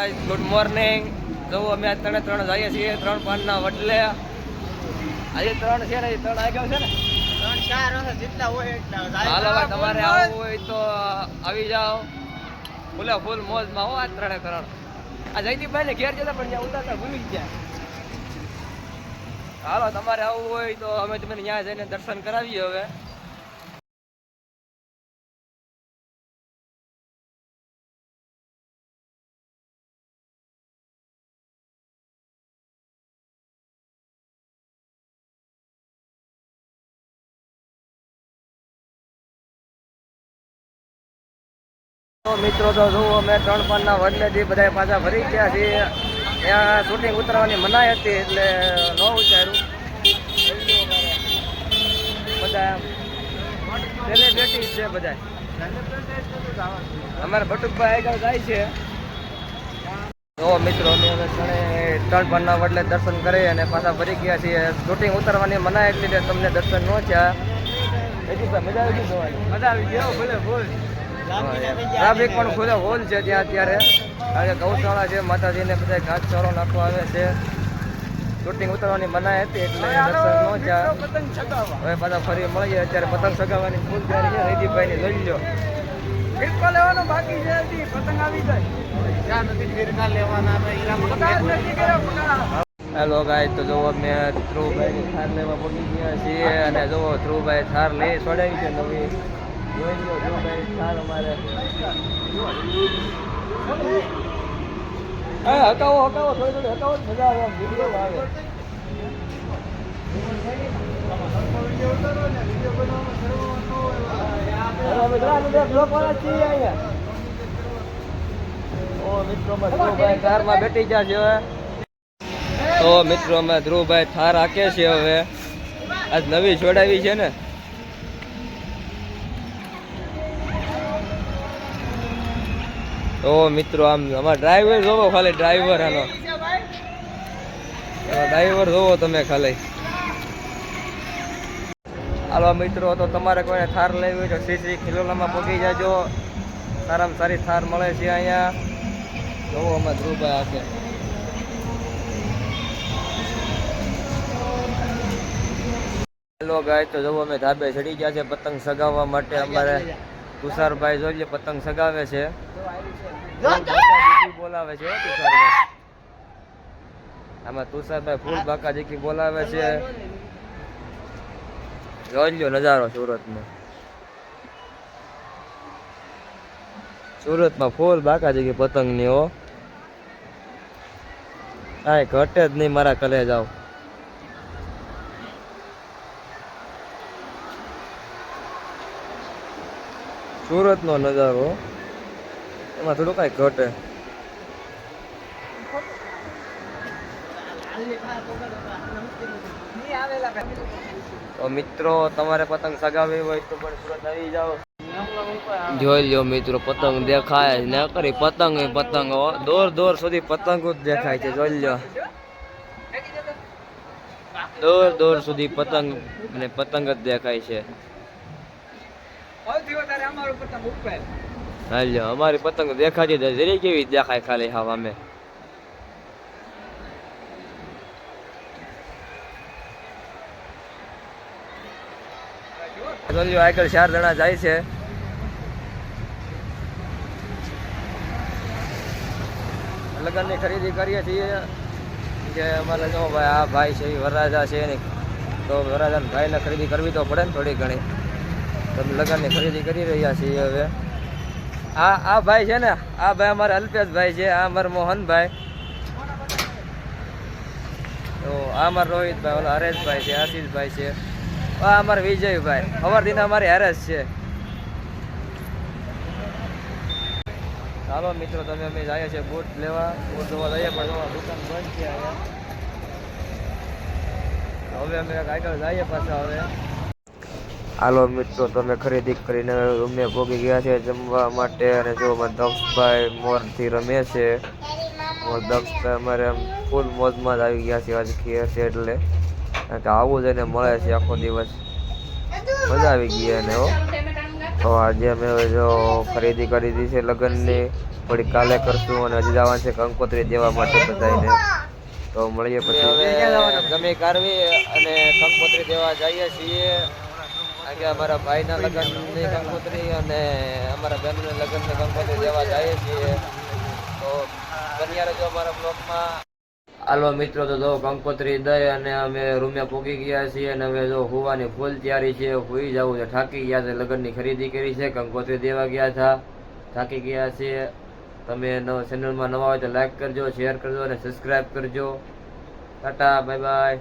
Good morning જો અમે આ ત્રણે ત્રણ જઈએ છીએ ત્રણ પાનના વડલે. આજે ત્રણ છે ને ત્રણ આગળ છે ને? ત્રણ ચાર જેટલા હોય એટલા હાલો ભાઈ તમારે આવવું હોય તો આવી જાઓ. ફૂલે ફૂલ મોજમાં હો આ ત્રણે ત્રણ. આ જયદીપભાઈ ને ઘેર જતા પણ ત્યાં ઉતારતા ભૂલી ગયા. હાલો તમારે આવવું હોય તો અમે તમને ત્યાં જઈને દર્શન કરાવીએ હવે. મિત્રો તો શું, અમે ત્રણ પાનના વડલેથી બધા પાછા ફરી ગયા છીએ. ત્યાં શૂટિંગ ઉતરવાની મનાઈ હતી એટલે ન ઉતાર્યું. બધા સેલિબ્રિટી છે બધા અમારા ભટુકભાઈ આગળ જાય છે. તો મિત્રો અમે હવે ત્રણે પાનના વડલે દર્શન કરી અને પાછા ફરી ગયા છીએ. શૂટિંગ ઉતરવાની મનાઈ એટલે તમને દર્શન ન થયા. મજા આવી ગઈ મજા આવી ગયો ભલે, બોલ. ટ્રાફિક પણ ખુલ્લો હોલ છે ત્યાં અત્યારે. કારણ કે ગૌશાળા છે માતાજીને બધા ઘાસચારો નાખવા આવે છે. શૂટિંગ ઉતરવાની મનાઈ હતી એટલે દર્શન ન જા હવે પાછા ફરી મળીએ અત્યારે પતંગ સગાવવાની ફૂલ તૈયારી છે. હૈદીપભાઈની લઈ લો ફિરકો લેવાનો બાકી છે હજી. પતંગ આવી જાય. નથી ફિરકા લેવાના હેલો ગાય તો જોવો અમે ધ્રુવભાઈ થાર લેવા પહોંચી ગયા છીએ અને જોવો ધ્રુવભાઈ થાર લઈ છોડાવી છે નવી. થોડી થોડી બેઠી ગયા છે હવે. તો મિત્રો, અમે ધ્રુવભાઈ થાર હાકે છે હવે. આજ નવી જોડાવી છે ને. તો મિત્રો, આમ અમારા ડ્રાઈવર જોવો ખાલી ડ્રાઈવર આનો. ડ્રાઈવર જોવો તમે ખાલી. હાલો મિત્રો, તો તમારે કોઈને થાર લેવી હોય તો શ્રી શ્રી ખિલોલામાં પગી જાજો. સારામાં સારી થાર મળે છે અહીંયા. જોવો અમે ધ્રુવભાઈ હશે હેલો ગાય, તો જોવો અમે ધાબે ચડી ગયા છે પતંગ સગાવવા માટે. અમારે તુષારભાઈ જોઈએ પતંગ સગાવે છે. બોલાવે છે આમાં તુષારભાઈ ફૂલ બાકાજીકી બોલાવે છે. જોઈ લ્યો નજારો સુરતનો. સુરતમાં ફૂલ બાકાજીકી પતંગની હો. કાંઈ ઘટે જ નહીં મારા કલે જાવ સુરતનો નજારો એમાં થોડું કાંઈ ઘટે. તો મિત્રો, તમારે પતંગ સગાવી હોય તો પણ સુરત આવી જાઓ. જોઈ લ્યો મિત્રો, પતંગ દેખાય ને કરી. પતંગ પતંગ દોર દૂર સુધી પતંગ જ દેખાય છે, જોઈ લ્યો. દોર દોર સુધી પતંગ અને પતંગ જ દેખાય છે. હાલ્યો, અમારી પતંગ દેખાતી જ જરી કેવી દેખાય ખાલી હાવ અમે. આગળ ચાર જણા જાય છે. લગ્નની ખરીદી કરીએ છીએ કે અમારે જો ભાઈ, આ ભાઈ છે, એ વરરાજા છે ને, તો વરરાજા ભાઈને ખરીદી કરવી તો પડે ને થોડી ઘણી. તમે લગ્નની ખરીદી કરી રહ્યા છીએ હવે. આ આ ભાઈ છે ને, આ ભાઈ અમારા અલ્પેશભાઈ છે, આ અમારા મોહનભાઈ. તો આ અમારા રોહિતભાઈ, ઓલા હરેશભાઈ છે, આશીષભાઈ છે. આ અમારા વિજયભાઈ. ખબર દીના અમારી હરેશ છે. ચાલો મિત્રો, તમે અમે જઈએ છીએ બૂટ લેવા. બૂટ જોવા જઈએ, પણ દુકાન બંધ છે હવે અમે આગળ જઈએ પાછા હવે. હાલો મિત્રો, તમે ખરીદી કરીને રૂમે ભોગી ગયા છે જમવા માટે અને જો અમે દક્ષભાઈ મોરથી રમે છે દક્ષભાઈ અમારે આમ ફૂલ મોજમાં જ આવી ગયા છે આજે ખેર છે એટલે. કારણ કે આવું જ એને મળે છે આખો દિવસ. મજા આવી ગઈ એને હો. તો આજે અમે જો ખરીદી કરી દીધી છે લગ્નની. થોડીક કાલે કરશું અને હજી જવાનું છે કંકોત્રી દેવા માટે બધાને તો મળીએ પછી. ગમે કારવી અને કંકોત્રી દેવા જઈએ છીએ. કારણ કે અમારા ભાઈના લગ્નની કંકોત્રી અને અમારા બહેનના લગ્નની કંકોત્રી દેવા જઈએ છીએ. તો બન્યા જો અમારા બ્લોગમાં હાલો મિત્રો, તો જો કંકોત્રી દઈ અને અમે રૂમે પૂગી ગયા છીએ અને હવે જો હુવાની ફૂલ તૈયારી છે, હોઈ જવું છે. થાકી ગયા છે, લગ્નની ખરીદી કરી છે કંકોત્રી દેવા ગયા હતા થાકી ગયા છીએ. તમે ચેનલમાં નવા હોય તો લાઈક કરજો શેર કરજો અને સબસ્ક્રાઈબ કરજો. Tata bye bye